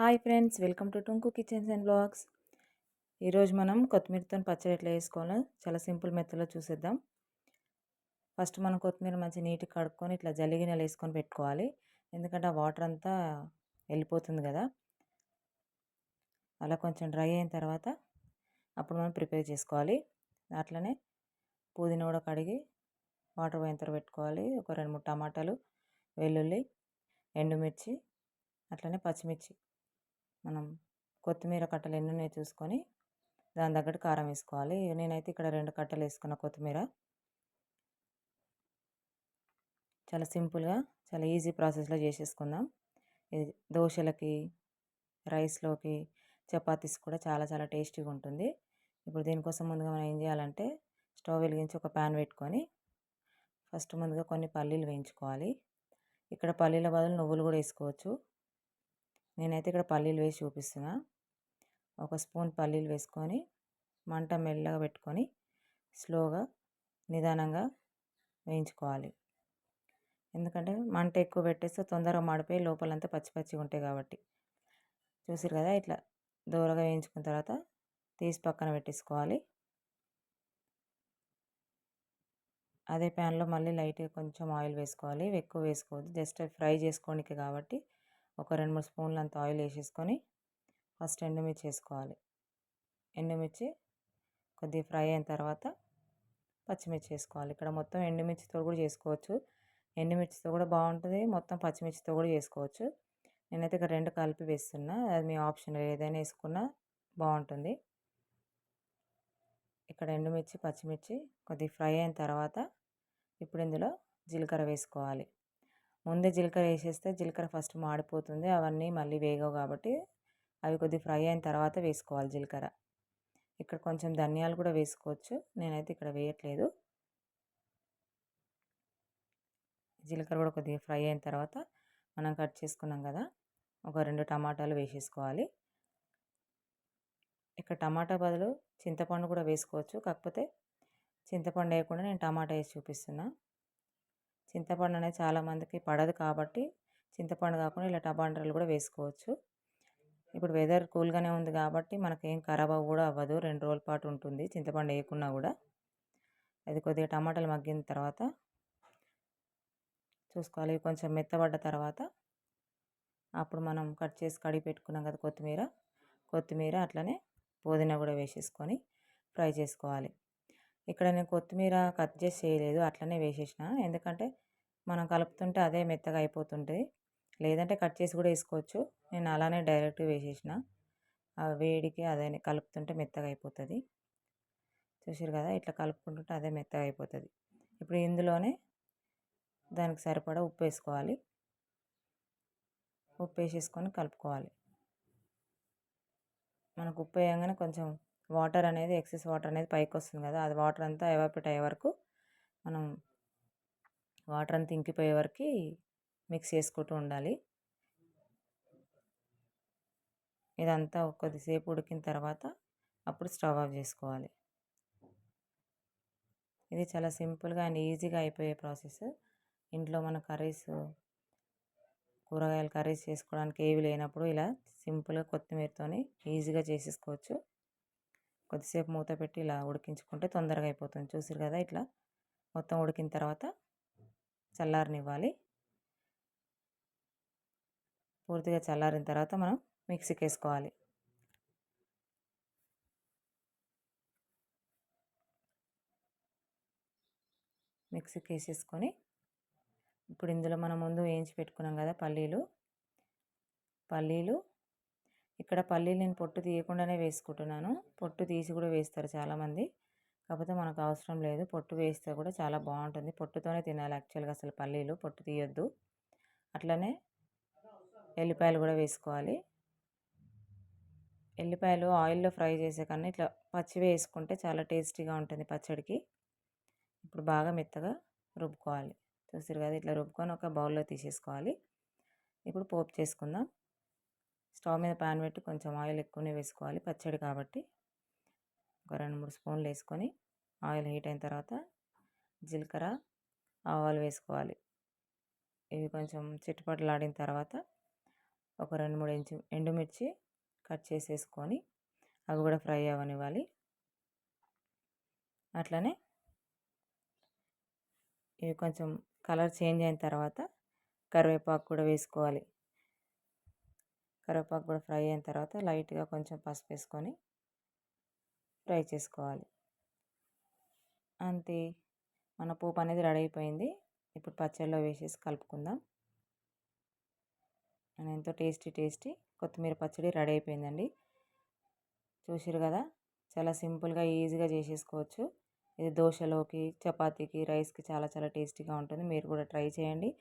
Hi friends welcome to టుంకు kitchens and blogs. ఈరోజు మనం కొత్తిమీరతో పచ్చడి ఎట్లా వేసుకోవాలో చాలా సింపుల్ మెత్తలో చూసేద్దాం. ఫస్ట్ మనం కొత్తిమీర మంచి నీట్గా కడుక్కొని ఇట్లా జల్లిగినెలు వేసుకొని పెట్టుకోవాలి. ఎందుకంటే ఆ వాటర్ అంతా వెళ్ళిపోతుంది కదా. అలా కొంచెం డ్రై అయిన తర్వాత అప్పుడు మనం ప్రిపేర్ చేసుకోవాలి. అట్లనే పుదీనా కూడా కడిగి వాటర్ పోయిన తర్వాత పెట్టుకోవాలి. ఒక రెండు మూడు టమాటాలు వెల్లుల్లి ఎండుమిర్చి అట్లనే పచ్చిమిర్చి. మనం కొత్తిమీర కట్టలు ఎన్ని ఉన్నాయో చూసుకొని దాని తగ్గట్టు కారం వేసుకోవాలి. నేనైతే ఇక్కడ రెండు కట్టలు వేసుకున్న కొత్తిమీర. చాలా సింపుల్గా చాలా ఈజీ ప్రాసెస్లో చేసేసుకుందాం. ఇది దోశలకి రైస్లోకి చపాతీస్ కూడా చాలా చాలా టేస్టీగా ఉంటుంది. ఇప్పుడు దీనికోసం ముందుగా మనం ఏం చేయాలంటే స్టవ్ వెలిగించి ఒక ప్యాన్ పెట్టుకొని ఫస్ట్ ముందుగా కొన్ని పల్లీలు వేయించుకోవాలి. ఇక్కడ పల్లీల బదులు నువ్వులు కూడా వేసుకోవచ్చు. నేనైతే ఇక్కడ పల్లీలు వేసి చూపిస్తున్నా. ఒక స్పూన్ పల్లీలు వేసుకొని మంట మెల్లగా పెట్టుకొని స్లోగా నిదానంగా వేయించుకోవాలి. ఎందుకంటే మంట ఎక్కువ పెట్టేస్తే తొందరగా మాడిపోయి లోపలంతా పచ్చి పచ్చిగా ఉంటాయి కాబట్టి. చూసారు కదా ఇట్లా దూరగా వేయించుకున్న తర్వాత తీసి పక్కన పెట్టేసుకోవాలి. అదే ప్యాన్లో మళ్ళీ లైట్గా కొంచెం ఆయిల్ వేసుకోవాలి. ఎక్కువ వేసుకోవద్దు. జస్ట్ ఫ్రై చేసుకోనికి కాబట్టి ఒక రెండు మూడు స్పూన్లు అంత ఆయిల్ వేసేసుకొని ఫస్ట్ ఎండుమిర్చి వేసుకోవాలి. ఎండుమిర్చి కొద్దిగా ఫ్రై అయిన తర్వాత పచ్చిమిర్చి వేసుకోవాలి. ఇక్కడ మొత్తం ఎండుమిర్చితో కూడా చేసుకోవచ్చు. ఎండుమిర్చితో కూడా బాగుంటుంది. మొత్తం పచ్చిమిర్చితో కూడా చేసుకోవచ్చు. నేనైతే ఇక్కడ రెండు కలిపి వేస్తున్నా. అది మీ ఆప్షన్ ఏదైనా వేసుకున్నా బాగుంటుంది. ఇక్కడ ఎండుమిర్చి పచ్చిమిర్చి కొద్దిగా ఫ్రై అయిన తర్వాత ఇప్పుడు ఇందులో జీలకర్ర వేసుకోవాలి. ముందే జీలకర్ర వేసేస్తే జీలకర్ర ఫస్ట్ మాడిపోతుంది. అవన్నీ మళ్ళీ వేగవు కాబట్టి అవి కొద్దిగా ఫ్రై అయిన తర్వాత వేసుకోవాలి జీలకర్ర. ఇక్కడ కొంచెం ధనియాలు కూడా వేసుకోవచ్చు. నేనైతే ఇక్కడ వేయట్లేదు. జీలకర్ర కూడా కొద్దిగా ఫ్రై అయిన తర్వాత మనం కట్ చేసుకున్నాం కదా ఒక రెండు టమాటాలు వేసేసుకోవాలి. ఇక్కడ టమాటా బదులు చింతపండు కూడా వేసుకోవచ్చు. కాకపోతే చింతపండు వేయకుండా నేను టమాటా వేసి చూపిస్తున్నా. చింతపండు అనేది చాలామందికి పడదు కాబట్టి చింతపండు కాకుండా ఇలా టమాటాలు కూడా వేసుకోవచ్చు. ఇప్పుడు వెదర్ కూల్గానే ఉంది కాబట్టి మనకేం ఖరాబ్ కూడా అవ్వదు. రెండు రోజుల పాటు ఉంటుంది చింతపండు వేయకున్నా కూడా. అది కొద్దిగా టమాటాలు మగ్గిన తర్వాత చూసుకోవాలి. కొంచెం మెత్తబడ్డ తర్వాత అప్పుడు మనం కట్ చేసి కడిగి పెట్టుకున్నాం కదా కొత్తిమీర. కొత్తిమీర అట్లనే పుదీనా కూడా వేసేసుకొని ఫ్రై చేసుకోవాలి. ఇక్కడ నేను కొత్తిమీర కట్ చేసి చేయలేదు అట్లనే వేసేసిన. ఎందుకంటే మనం కలుపుతుంటే అదే మెత్తగా అయిపోతుంటుంది లేదంటే కట్ చేసి కూడా వేసుకోవచ్చు. నేను అలానే డైరెక్ట్ వేసేసిన. ఆ వేడికి అదే కలుపుతుంటే మెత్తగా అయిపోతుంది. చూసారు కదా ఇట్లా కలుపుకుంటుంటే అదే మెత్తగా అయిపోతుంది. ఇప్పుడు ఇందులోనే దానికి సరిపడా ఉప్పు వేసుకోవాలి. ఉప్పు వేసేసుకొని కలుపుకోవాలి. మనకు ఉప్పు వేయగానే కొంచెం వాటర్ అనేది ఎక్సెస్ వాటర్ అనేది పైకి వస్తుంది కదా! అది వాటర్ అంతా ఎవాపరేట్ అయ్యే వరకు మనం వాటర్ అంతా ఇంకిపోయే వరకు మిక్స్ చేసుకుంటూ ఉండాలి. ఇదంతా కొద్దిసేపు ఉడికిన తర్వాత అప్పుడు స్టవ్ ఆఫ్ చేసుకోవాలి. ఇది చాలా సింపుల్గా అండ్ ఈజీగా అయిపోయే ప్రాసెస్. ఇంట్లో మన కర్రీస్ కూరగాయలు కర్రీస్ చేసుకోవడానికి ఏవి లేనప్పుడు ఇలా సింపుల్గా కొత్తిమీరతోని ఈజీగా చేసేసుకోవచ్చు. కొద్దిసేపు మూత పెట్టి ఇలా ఉడికించుకుంటే తొందరగా అయిపోతుంది. చూసారు కదా ఇట్లా? మొత్తం ఉడికిన తర్వాత చల్లారనివ్వాలి. పూర్తిగా చల్లారిన తర్వాత మనం మిక్సీకి వేసుకోవాలి మిక్సీకి వేసేసుకొని ఇప్పుడు ఇందులో మనం ముందు వేయించి పెట్టుకున్నాం కదా పల్లీలు. పల్లీలు ఇక్కడ పల్లీలు నేను పొట్టు తీయకుండానే వేసుకుంటున్నాను. పొట్టు తీసి కూడా వేస్తారు చాలామంది. కాకపోతే మనకు అవసరం లేదు. పొట్టు వేస్తే కూడా చాలా బాగుంటుంది. పొట్టుతోనే తినాలి యాక్చువల్గా అసలు పల్లీలు. పొట్టు తీయొద్దు. అట్లనే ఎల్లిపాయలు కూడా వేసుకోవాలి. ఎల్లిపాయలు ఆయిల్లో ఫ్రై చేసే కన్నా ఇట్లా పచ్చి వేసుకుంటే చాలా టేస్టీగా ఉంటుంది పచ్చడికి. ఇప్పుడు బాగా మెత్తగా రుబ్బుకోవాలి. చూసారు కదా ఇట్లా రుబ్బుకొని ఒక బౌల్లో తీసేసుకోవాలి. ఇప్పుడు పోపు చేసుకుందాం. స్టవ్ మీద ప్యాన్ పెట్టి కొంచెం ఆయిల్ ఎక్కువనే వేసుకోవాలి. పచ్చడి కాబట్టి ఒక రెండు మూడు స్పూన్లు వేసుకొని ఆయిల్ హీట్ అయిన తర్వాత జీలకర్ర ఆవాలు వేసుకోవాలి. ఇవి కొంచెం చిట్టుపట్లాడిన తర్వాత ఒక రెండు మూడు ఇంచు ఎండుమిర్చి కట్ చేసేసుకొని అవి కూడా ఫ్రై అవ్వనివ్వాలి. అట్లనే ఇవి కొంచెం కలర్ చేంజ్ అయిన తర్వాత కరివేపాకు కూడా వేసుకోవాలి. కరివేపాకు కూడా ఫ్రై అయిన తర్వాత లైట్గా కొంచెం పసుపు వేసుకొని ఫ్రై చేసుకోవాలి. అంతే. మన పోపు అనేది రెడీ అయిపోయింది. ఇప్పుడు పచ్చడిలో వేసేసి కలుపుకుందాం. ఎంతో టేస్టీ టేస్టీ కొత్తిమీర పచ్చడి రెడీ అయిపోయిందండి. చూసారు కదా? చాలా సింపుల్గా ఈజీగా చేసేసుకోవచ్చు. ఇది దోశలోకి చపాతీకి రైస్కి చాలా చాలా టేస్టీగా ఉంటుంది. మీరు కూడా ట్రై చేయండి.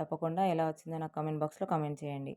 తప్పకుండా ఎలా వచ్చిందో నాకు కమెంట్ బాక్స్లో కమెంట్ చేయండి.